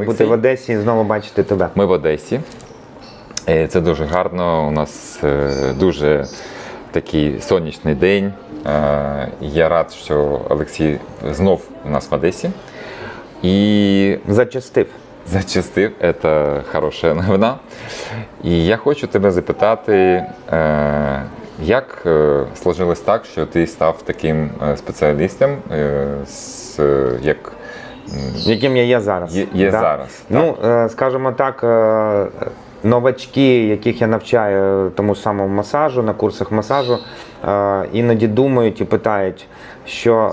бути в Одесі і знову бачити тебе. Ми в Одесі. Е, Це дуже гарно. У нас е, дуже такий сонячний день. Е, Я рад, що Олексій знов у нас в Одесі. І Зачастив. зачастив, це хороша новина. І я хочу тебе запитати, як сложилось так, що ти став таким спеціалістом, як Яким я є зараз. Є- є зараз, Ну, е, скажімо так, е, новачки, яких я навчаю тому самому масажу, на курсах масажу, е, іноді думають і питають, що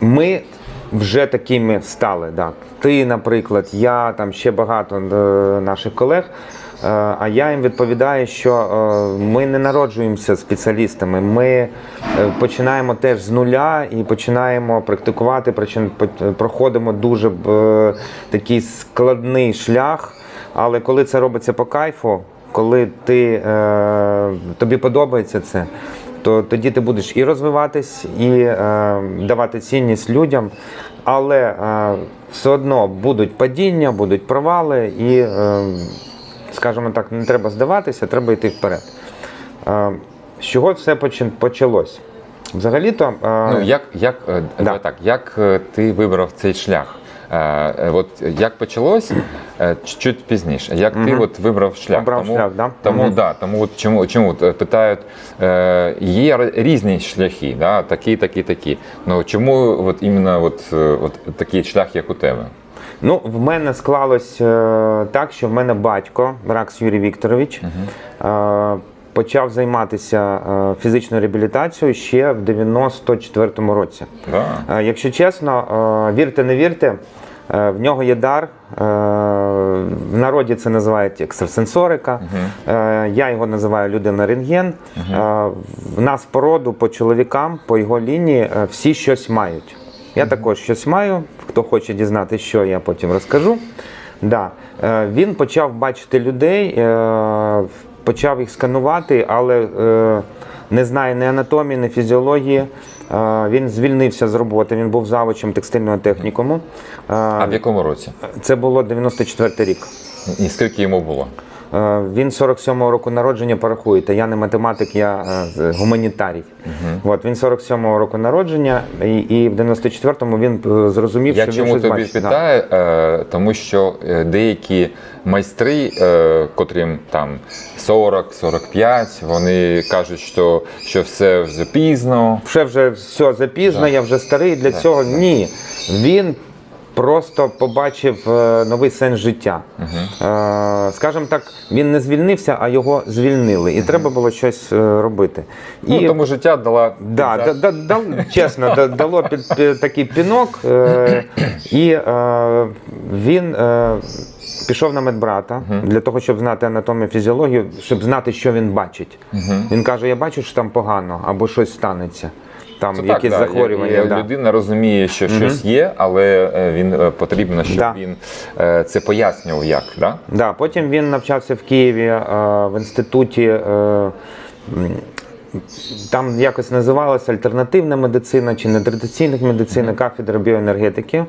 ми вже такими стали. Да. Ти, наприклад, я, там ще багато наших колег. Е, А я їм відповідаю, що е, ми не народжуємося спеціалістами. Ми е, починаємо теж з нуля і починаємо практикувати, проходимо дуже такий складний шлях. Але коли це робиться по кайфу, коли ти, тобі подобається це, то тоді ти будеш і розвиватись, і давати цінність людям. Але все одно будуть падіння, будуть провали, і, скажімо так, не треба здаватися, треба йти вперед. Е, з чого все почалось? Взагалі-то, е, Ну, як, як, е, давай так, як ти вибрав цей шлях? От як почалось чуть пізніше, як ти от вибрав шлях? Обрав тому, шлях, да? Тому, Мгм. да, тому от чому, чому от, питають, е, є різні шляхи, да, такі, такі, такі. Ну чому от іменно от, от такий шлях, як у тебе? Ну, в мене склалось е, так, що в мене батько, Ракс Юрій Вікторович, е, почав займатися е, фізичною реабілітацією ще в 94-му році. Да. Е, якщо чесно, е, вірте, не вірте, е, в нього є дар. е, В народі це називають екстрасенсорика. Е, Я його називаю людина рентген. Е, В нас по роду, по чоловікам, по його лінії е, всі щось мають. Я також щось маю. Хто хоче дізнатися, що я потім розкажу. Да. Е, Він почав бачити людей, е, почав їх сканувати, але е, не знає ні анатомії, ні фізіології. Е, Він звільнився з роботи, він був завучем текстильного технікуму. Е, А в якому році? Це було 94 рік. І скільки йому було? Е, Він 47-го року народження, порахуєте. Я не математик, я е, гуманітарій. От, він 47-го року народження, і, і в 94-му він е, зрозумів, Я що він щось тобі. Да. питаю? Е, тому що деякі майстри, котрим там 40-45, вони кажуть, що, що все вже пізно. Вже вже все запізно, я вже старий для цього. Ні. Він просто побачив е, новий сенс життя. Е, Скажімо так, він не звільнився, а його звільнили. І треба було щось е, робити. Ну, тому життя дала Да, да, да, дал, чесно, дало під, під такий пінок, і він пішов на медбрата для того, щоб знати анатомію, фізіологію, щоб знати, що він бачить. Він каже: я бачу, що там погано або щось станеться. Там Це якісь так, захворювання. да. Людина розуміє, що щось є, але е, він е, потрібно, щоб Да. він е, це пояснював, як. Да? Да, потім він навчався в Києві в інституті. Там якось називалася альтернативна медицина чи нетрадиційна медицина, кафедра біоенергетики. Е,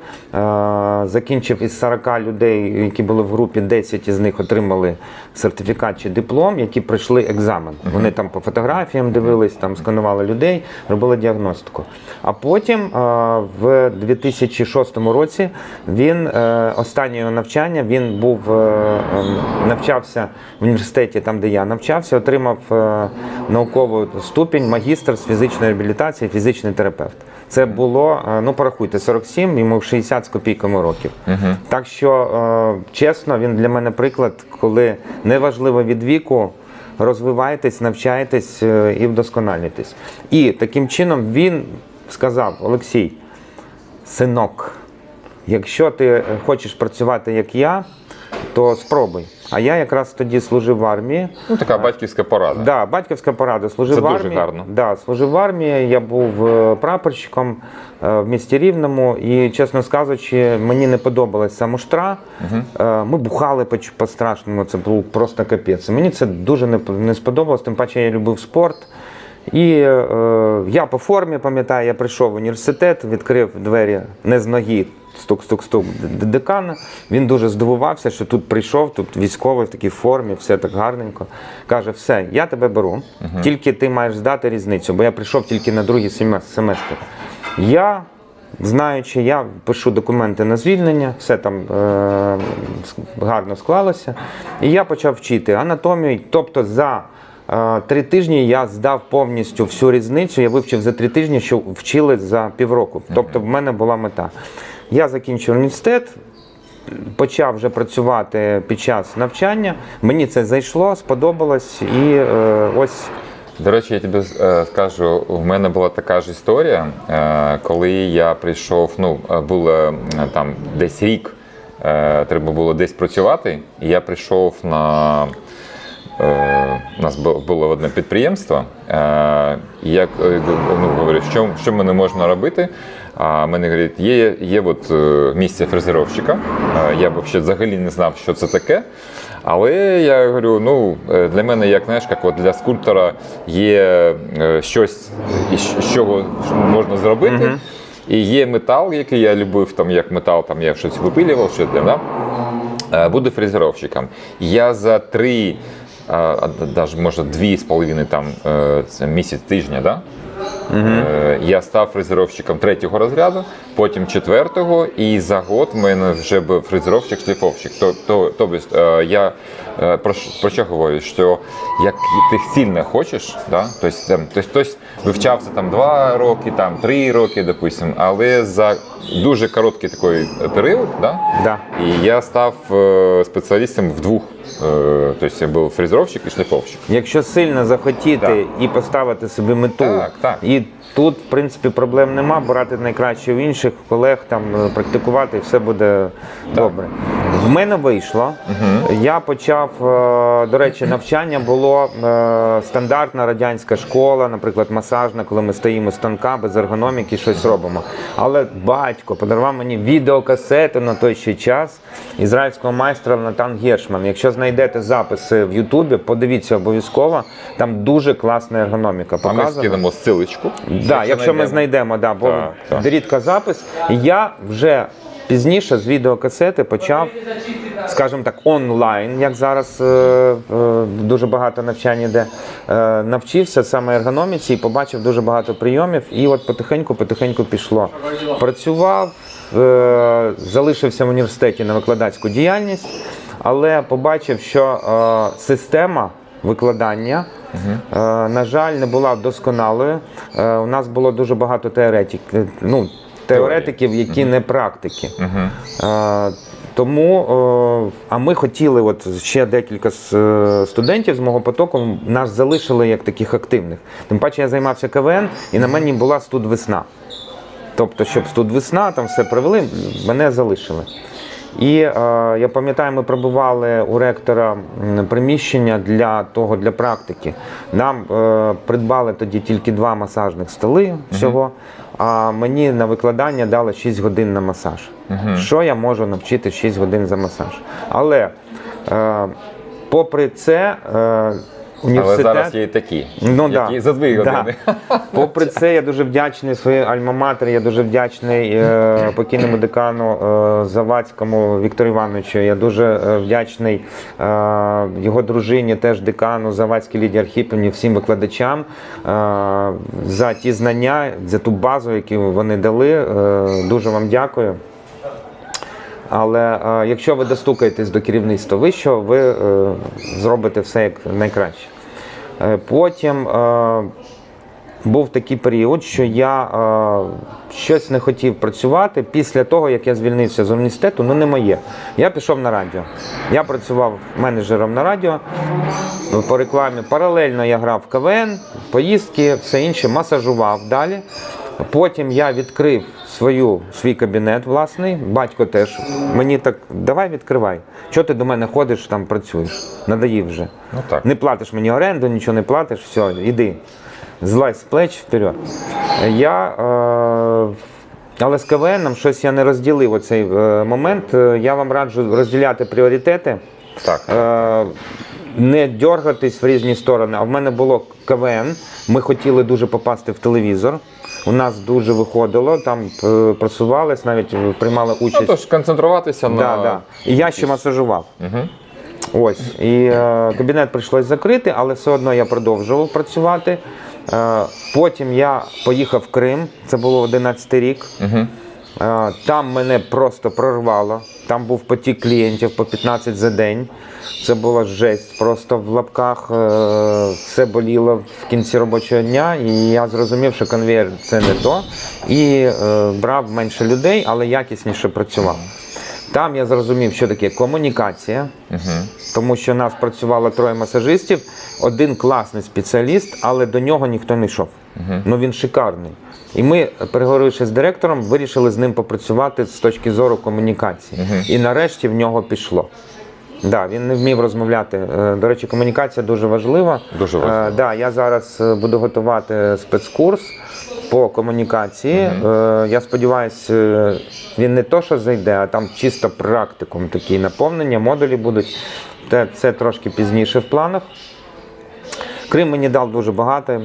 Закінчив із 40 людей, які були в групі, 10 із них отримали сертифікат чи диплом, які пройшли екзамен. Вони там по фотографіям дивились, там сканували людей, робили діагностику. А потім е, в 2006 році він е, останнє його навчання він був ем, навчався в університеті, там де я навчався, отримав наукову ступінь магістр з фізичної реабілітації, фізичний терапевт. Це було, е, ну порахуйте, 47, йому 60 з копійками років. Так що, е, чесно, він для мене приклад, коли неважливо від віку. Розвивайтесь, навчайтесь е, і вдосконалюйтесь. І таким чином він сказав: Олексій, синок, якщо ти хочеш працювати як я, то спробуй. А я якраз тоді служив в армії. Ну, така батьківська порада. Да, батьківська порада. Служив Це в дуже гарно. Да, служив в армії. Я був е, прапорщиком е, в місті Рівному. І, чесно кажучи, мені не подобалась ця муштра. Е, Ми бухали по, страшному. Це був просто капець. Мені це дуже не, не сподобалось. Тим паче я любив спорт. І е, я по формі пам'ятаю, я прийшов в університет, відкрив двері не з ноги, стук-стук-стук декана. Він дуже здивувався, що тут прийшов, тут військовий в такій формі, все так гарненько. Каже: все, я тебе беру, тільки ти маєш здати різницю, бо я прийшов тільки на другий семестр. Я Знаючи, я пишу документи на звільнення, все там е, гарно склалося. І я почав вчити анатомію. Тобто за е, три тижні я здав повністю всю різницю. Я вивчив за три тижні, що вчили за півроку. Тобто в мене була мета. Я закінчив університет, почав вже працювати під час навчання. Мені це зайшло, сподобалось, і е, ось До речі, я тобі е, скажу, в мене була така ж історія, е, коли я прийшов, ну, е, було там десь рік, треба було десь працювати, і я прийшов на. У нас бу- було одне підприємство, і я ну, говорю, що, що мене можна робити. А мене говорять, є, є от е, місце фрезеровщика. Е, Я взагалі взагалі не знав, що це таке. Але я говорю, ну е, для мене, як знаєш, як от для скульптора є щось, з чого можна зробити. І є метал, який я любив, там як метал, там я щось випилював, що там, да? Буду фрезеровщиком. Я за три, а, навіть може дві з половиною там місяць тижня, да? Е, Я став фрезеровщиком третього розряду, потім четвертого, і за год в мене вже був фрезеровщик-шліфовщик. То, то, тобто е, я е, про, що- говорю? Що як ти сильно хочеш, да? тобто, там, тобто вивчався там два роки, там три роки, допустим, але за дуже короткий такий період, да? да. і я став е, спеціалістом в двох. Е, тобто я був фрезеровщик і шліфовщик. Якщо сильно захотіти і поставити собі мету, Так, так. і тут, в принципі, проблем нема, брати найкраще у інших колег, там е, практикувати, і все буде добре. В мене вийшло. Я почав, е, до речі, навчання було е, стандартна радянська школа, наприклад, масажна, коли ми стоїмо з станка без ергономіки, щось робимо. Але батько подарував мені відеокасету на той ще час ізраїльського майстра Натан Гершман. Якщо знайдете записи в Ютубі, подивіться обов'язково. Там дуже класна ергономіка А ми показана. скинемо ссылочку. Да, якщо ми знайдемо, да, бо так. рідка запис. Я вже пізніше з відеокасети почав, скажімо так, онлайн, як зараз е, е, дуже багато навчань іде, е, навчився саме ергономіці і побачив дуже багато прийомів. І от потихеньку-потихеньку пішло. Працював, е, залишився в університеті на викладацьку діяльність, але побачив, що е, система викладання. На жаль, не була досконалою. У нас було дуже багато теоретик, е, ну, теоретиків, які не практики. Е, Тому, а ми хотіли, от ще декілька е, студентів з мого потоку нас залишили як таких активних. Тим паче я займався КВН, і на мені була студвесна. Тобто, щоб студвесна, там все провели, мене залишили. І е, я пам'ятаю, ми пробували у ректора приміщення для того, для практики. Нам е, придбали тоді тільки два масажних столи всього, а мені на викладання дали 6 годин на масаж. Що я можу навчити 6 годин за масаж? Але е, попри це, е, Але зараз є і такі, Ну, які да. за дві Да. години. Попри це, я дуже вдячний своїй альма-матері, я дуже вдячний е, покійному декану е, Завадському Віктору Івановичу. Я дуже е, вдячний е, його дружині, теж декану Завадській Лідії Архіпівні, всім викладачам е, за ті знання, за ту базу, яку вони дали. Е, дуже вам дякую. Але е, якщо ви достукаєтесь до керівництва вищого, ви е, зробите все як найкраще. Е, потім був такий період, що я щось не хотів працювати після того, як я звільнився з університету, ну не моє. Я пішов на радіо. Я працював менеджером на радіо по рекламі. Паралельно я грав в КВН, поїздки, все інше, масажував далі. Потім я відкрив свою, свій кабінет власний, батько теж. Мені так, давай відкривай. Чого ти до мене ходиш, там працюєш? Надоїв вже. Ну так. Не платиш мені оренду, нічого не платиш, все, іди. Злазь з плеч вперед. Я, е, але з КВН щось я не розділив оцей е, момент. Е, Я вам раджу розділяти пріоритети. Так. Е, не дергатись в різні сторони. А в мене було КВН. Ми хотіли дуже попасти в телевізор. У нас дуже виходило, там е, просувались, навіть е, приймали Ну, участь. тож концентруватися на. Да, да. І я ще масажував. Ось. І е, кабінет прийшлось закрити, але все одно я продовжував працювати. Е, потім я поїхав в Крим, це було 11 рік. Е, там мене просто прорвало. Там був потік клієнтів по 15 за день. Це була жесть. Просто в лапках е, все боліло в кінці робочого дня, і я зрозумів, що конвейер це не то. І е, брав менше людей, але якісніше працював. Там я зрозумів, що таке комунікація, тому що нас працювало троє масажистів, один класний спеціаліст, але до нього ніхто не йшов. Ну він шикарний. І ми, переговоривши з директором, вирішили з ним попрацювати з точки зору комунікації. І нарешті в нього пішло. Да, він не вмів розмовляти. Е, До речі, комунікація дуже важлива. Дуже важлива. Е, Да, я зараз е, буду готувати спецкурс по комунікації. Е, Я сподіваюся, е, він не то, що зайде, а там чисто практикум такий наповнення, модулі будуть. Те- Це трошки пізніше в планах. Крим мені дав дуже багато,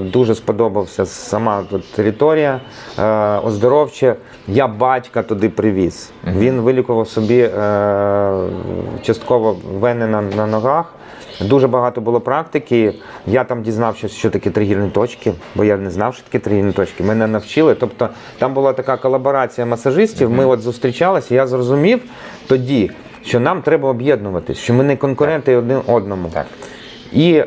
дуже сподобався сама тут територія, е, оздоровче. Я батька туди привіз. Він вилікував собі е, частково вени на, на ногах. Дуже багато було практики. Я там дізнався, що таке тригірні точки, бо я не знав, що таке тригірні точки. Мене навчили. Тобто там була така колаборація масажистів. Ми от зустрічалися. Я зрозумів тоді, що нам треба об'єднуватись, що ми не конкуренти один одному. Так. І е,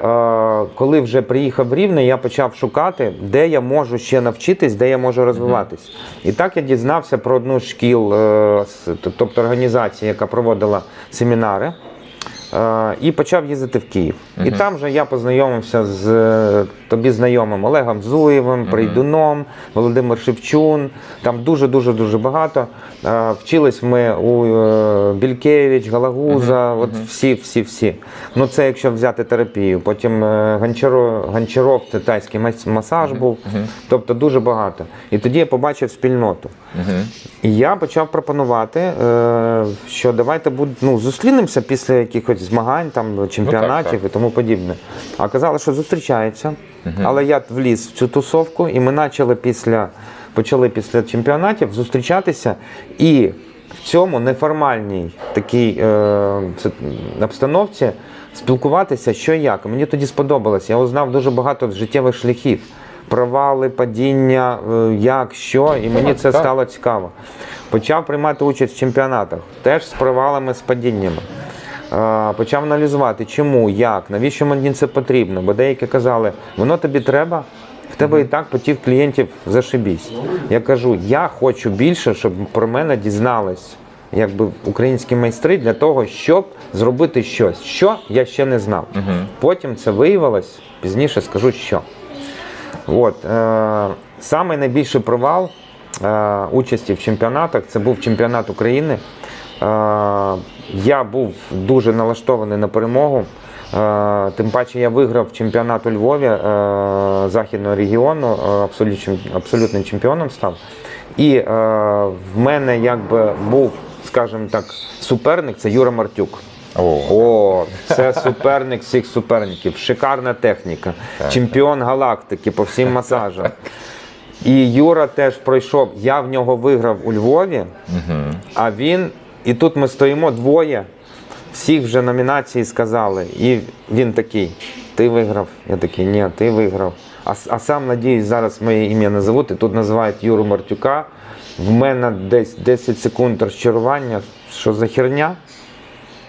коли вже приїхав в Рівне, я почав шукати, де я можу ще навчитись, де я можу розвиватись. І так я дізнався про одну шкіл, е, тобто організацію, яка проводила семінари. Е, І почав їздити в Київ. І там же я познайомився з е, тобі знайомим Олегом Зуєвим, Прийдуном, Володимир Шевчун. Там дуже дуже дуже багато. Е, Вчились ми у Бількевич, Галагуза, от всі, всі, всі. Ну це якщо взяти терапію. Потім Гончаро, Гончаров, це тайський мас- масаж був. Тобто дуже багато. І тоді я побачив спільноту. І я почав пропонувати, що давайте ну, зустрінемося після якихось змагань, там, чемпіонатів так. і тому подібне. А казали, що зустрічаються. Але я вліз в цю тусовку, і ми почали після, почали після чемпіонатів зустрічатися. І в цьому неформальній такій е, обстановці спілкуватися, що як. Мені тоді сподобалось. Я узнав дуже багато життєвих шляхів. Провали, падіння, е, як, що, і мені це стало цікаво. Почав приймати участь в чемпіонатах, теж з провалами, з падіннями. Почав аналізувати, чому, як, навіщо мені це потрібно. Бо деякі казали, воно тобі треба, в тебе і так потів клієнтів зашибісь. Я кажу, я хочу більше, щоб про мене дізнались якби українські майстри для того, щоб зробити щось, що я ще не знав. Потім це виявилось, пізніше скажу, що. От, е, самий найбільший провал е, участі в чемпіонатах це був чемпіонат України. Е, я був дуже налаштований на перемогу. Е, тим паче я виграв чемпіонат у Львові е, західного регіону, е, абсолютним, чемпіоном став. І в мене якби був, скажімо так, суперник це Юра Мартюк. О, О, це суперник всіх суперників. Шикарна техніка. Чемпіон галактики по всім масажам. І Юра теж пройшов. Я в нього виграв у Львові, а він. І тут ми стоїмо двоє. Всіх вже номінації сказали. І він такий: ти виграв. Я такий, ні, ти виграв. А, а сам надіюсь, зараз моє ім'я назовуть. І тут називають Юру Мартюка. В мене десь 10 секунд розчарування. Що за херня?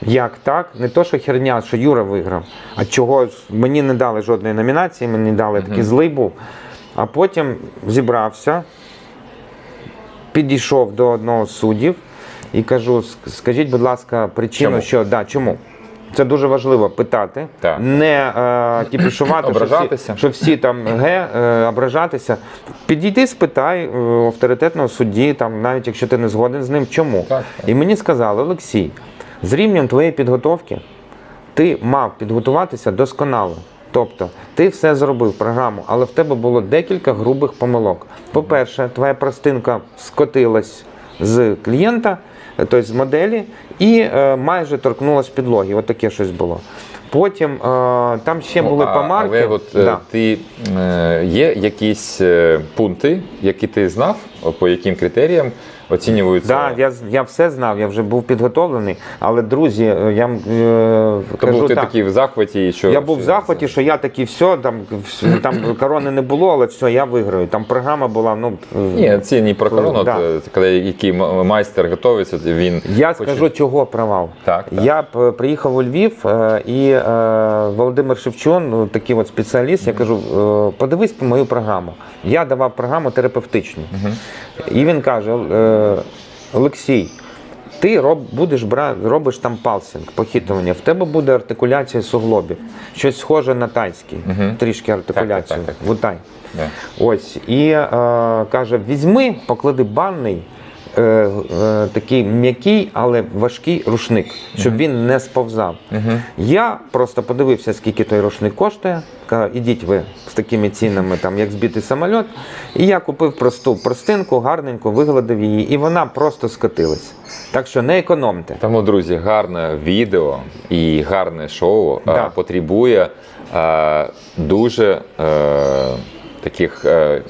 Як так? Не то, що херня, що Юра виграв, а чого мені не дали жодної номінації, мені дали такий злий був. А потім зібрався, підійшов до одного з суддів і кажу: скажіть, будь ласка, причину, Чому? що да, чому? Це дуже важливо питати, Так. не е, тіпішувати, що всі, що всі там ге, е, ображатися. Підійди, спитай е, авторитетного судді, там, навіть якщо ти не згоден з ним, чому. Так, так. І мені сказали, Олексій, з рівнем твоєї підготовки ти мав підготуватися досконало. Тобто ти все зробив програму, але в тебе було декілька грубих помилок. По-перше, твоя простинка скотилась з клієнта, тобто з моделі, і е, майже торкнулась підлоги. От таке щось було. Потім е, там ще Ну, були а- помарки. Але от Да. ти є якісь пункти, які ти знав, по яким критеріям оцінюються? Да, я, я все знав, я вже був підготовлений, але друзі, е, я е, То кажу був ти так. такий в захваті, що Я був в захваті, що я такий, все, там, там корони не було, але все, я виграю. Там програма була, ну. е, Ні, це не про корону, Да. е, коли який майстер готується, він Я хоче- скажу, чого провал. Так, так. Я приїхав у Львів, і е, Володимир Шевчун, ну, такий от спеціаліст, я кажу, подивись мою програму. Я давав програму терапевтичну. І він каже: е, Олексій. Ти роб, будеш бра, робиш там палсинг, похитування, в тебе буде артикуляція суглобів, щось схоже на тайський, трішки артикуляцію. так, так. Вутай. Yeah. Ось. І е, каже: візьми, поклади банний, е, е, такий м'який, але важкий рушник, щоб він не сповзав. Я просто подивився, скільки той рушник коштує. Кажу, ідіть ви з такими цінами, там, як збитий самоліт. І я купив просту простинку, гарненьку, вигладив її, і вона просто скотилась. Так що не економте. Тому, друзі, гарне відео і гарне шоу Да. е, потребує е, дуже е, таких е,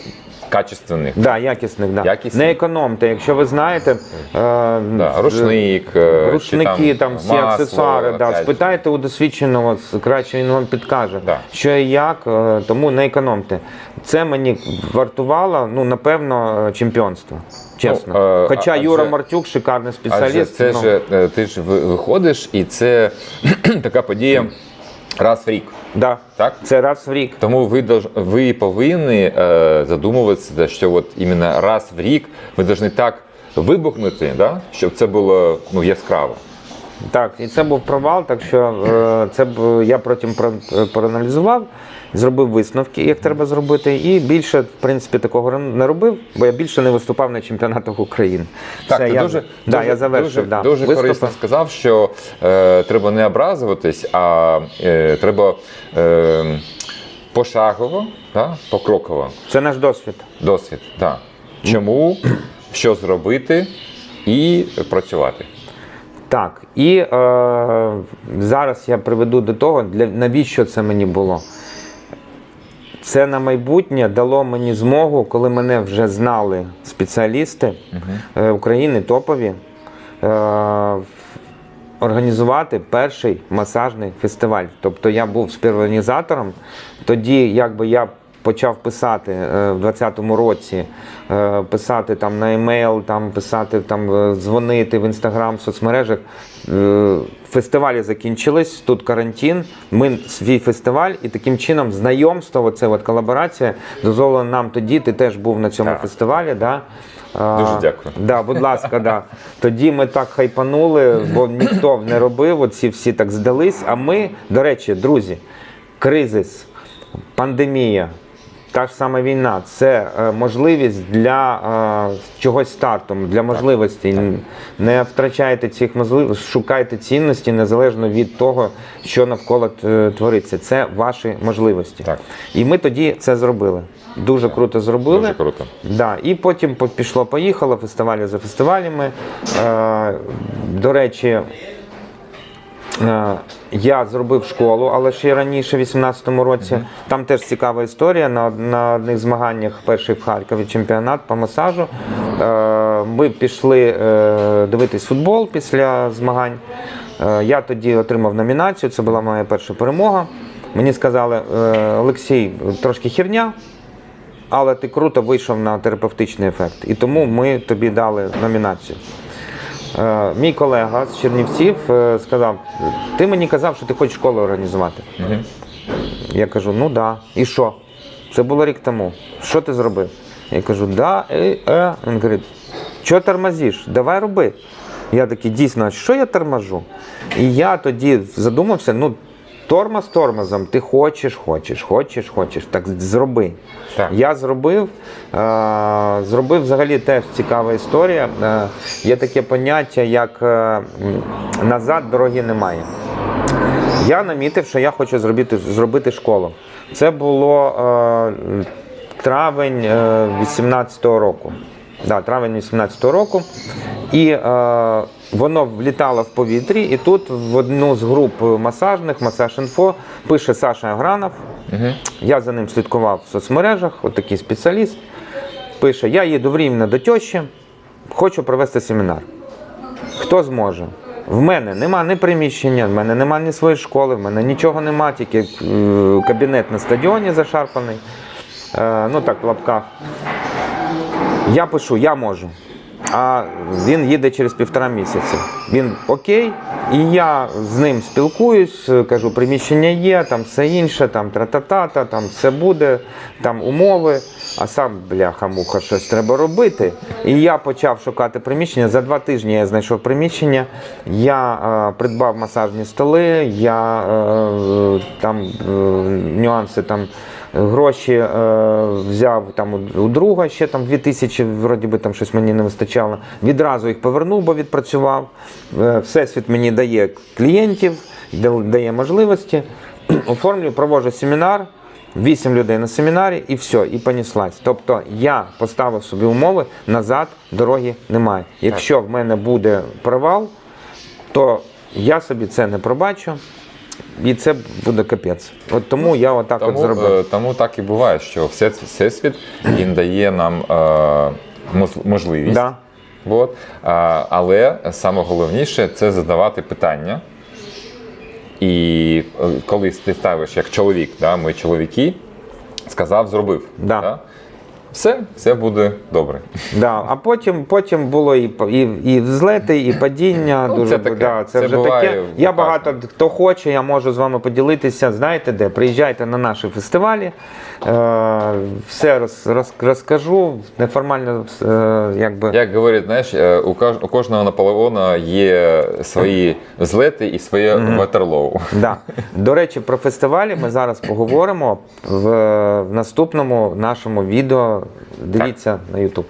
качественних. Да, якісних, да. Якісних. Не економте. Якщо ви знаєте, е, Да, рушник, е, рушники, чи там, всі масло, аксесуари. Да, опять. спитайте у досвідченого, краще він вам підкаже, Да. що і як, е, тому не економте. Це мені вартувало, ну, напевно, чемпіонство. Чесно. Ну, е, Хоча адже- Юра Мартюк шикарний Адже спеціаліст. це ну, ж е, ти ж ви- виходиш, і це така подія раз в рік. да, Так? Це раз в рік. Тому ви ви повинні е, задумуватися, що от іменно раз в рік ви повинні так вибухнути, да? щоб це було ну, яскраво. Так, і це був провал, так що е, це б я потім про- е, проаналізував, зробив висновки, як треба зробити, і більше, в принципі, такого не робив, бо я більше не виступав на чемпіонатах України. Так, Все, ти я, дуже, да, дуже, я завершив. дуже, да, дуже корисно сказав, що е, треба не образуватись, а е, треба е, пошагово, да? покроково. Це наш досвід. Досвід. Да. Чому, що зробити і працювати. Так, і е, зараз я приведу до того, для, навіщо це мені було. Це на майбутнє дало мені змогу, коли мене вже знали спеціалісти угу. України топові, е, організувати перший масажний фестиваль. Тобто я був співорганізатором. Тоді, якби я почав писати е, в 2020 році, е, писати там на емейл, там писати, там е, дзвонити в інстаграм, в соцмережах. Е, Фестивалі закінчились, тут карантин. Ми свій фестиваль, і таким чином знайомство, оце от колаборація дозволила нам тоді. Ти теж був на цьому Так. фестивалі. Да? Дуже дякую. Да, будь ласка, да. Тоді ми так хайпанули, бо ніхто не робив, оці всі так здались. А ми, до речі, друзі, кризис, пандемія, та ж сама війна це е, можливість для е, чогось стартом, для можливостей. Не втрачайте цих можливостей, шукайте цінності незалежно від того, що навколо е, твориться. Це ваші можливості. Так. І ми тоді це зробили. Дуже круто зробили. Дуже круто. Да, і потім по- пішло, поїхало, фестивалі за фестивалями. До речі, я зробив школу, але ще раніше, в 18-му році. Там теж цікава історія. На, на одних змаганнях, перший в Харкові чемпіонат по масажу. Е, ми пішли е, дивитись футбол після змагань. Е, я тоді отримав номінацію, це була моя перша перемога. Мені сказали, е, Олексій, трошки херня, але ти круто вийшов на терапевтичний ефект. І тому ми тобі дали номінацію. Е, мій колега з Чернівців е, сказав: ти мені казав, що ти хочеш школу організувати. Я кажу, ну да. І що? Це було рік тому. Що ти зробив? Я кажу, да, е, е. Він каже, що тормозиш? Давай роби. Я такий, дійсно, а що я торможу? І я тоді задумався, ну, тормоз тормозом, ти хочеш, хочеш, хочеш, хочеш, так зроби. Так. Я зробив, е, зробив взагалі теж цікава історія. Е, є таке поняття, як е, назад дороги немає. Я намітив, що я хочу зробити, зробити школу. Це було е, травень 18-го року. Да, травень 18-го року. І е, воно влітало в повітрі, і тут в одну з груп масажних, масаж інфо, пише Саша Агранов. Я за ним слідкував в соцмережах, от спеціаліст. Пише: Я їду в Рівне до тещі, хочу провести семінар. Хто зможе? В мене нема ні приміщення, в мене нема ні своєї школи, в мене нічого нема, тільки е, кабінет на стадіоні зашарпаний. Е, ну так, в лапках. Я пишу, я можу. А він їде через півтора місяці. Він окей, і я з ним спілкуюсь, кажу, приміщення є, там все інше, там тра-та-та, там все буде, там умови. А сам бляха-муха щось треба робити. І я почав шукати приміщення. За два тижні я знайшов приміщення. Я е, придбав масажні столи, я е, там е, нюанси там. Гроші е, взяв там у, друга ще там 2000, вроді би там щось мені не вистачало. Відразу їх повернув, бо відпрацював. Е, Всесвіт мені дає клієнтів, да- дає можливості. Оформлюю, проводжу семінар. Вісім людей на семінарі і все, і поніслась. Тобто я поставив собі умови, назад дороги немає. Якщо в мене буде провал, то я собі це не пробачу, і це буде капець. От тому я отак от зробив. е, тому так і буває, що все- Всесвіт він дає нам е, можливість. Да. От. Але саме головніше це задавати питання. І е, коли ти ставиш як чоловік, да, ми чоловіки, сказав, зробив. Да. Все, все буде добре. Да, а потім, потім було і, і, і взлети, і падіння. Ну, дуже це таке. Да, це, Це вже буває таке. Я багато хто хоче, я можу з вами поділитися. Знаєте де? Приїжджайте на наші фестивалі. Е, все роз, роз, розкажу. Неформально, е, якби. Як говорять, знаєш, е, у кож- у кожного Наполеона є свої злети і своє ватерлоу. Да. До речі, про фестивалі ми зараз поговоримо в, в наступному нашому відео. Дивіться на YouTube.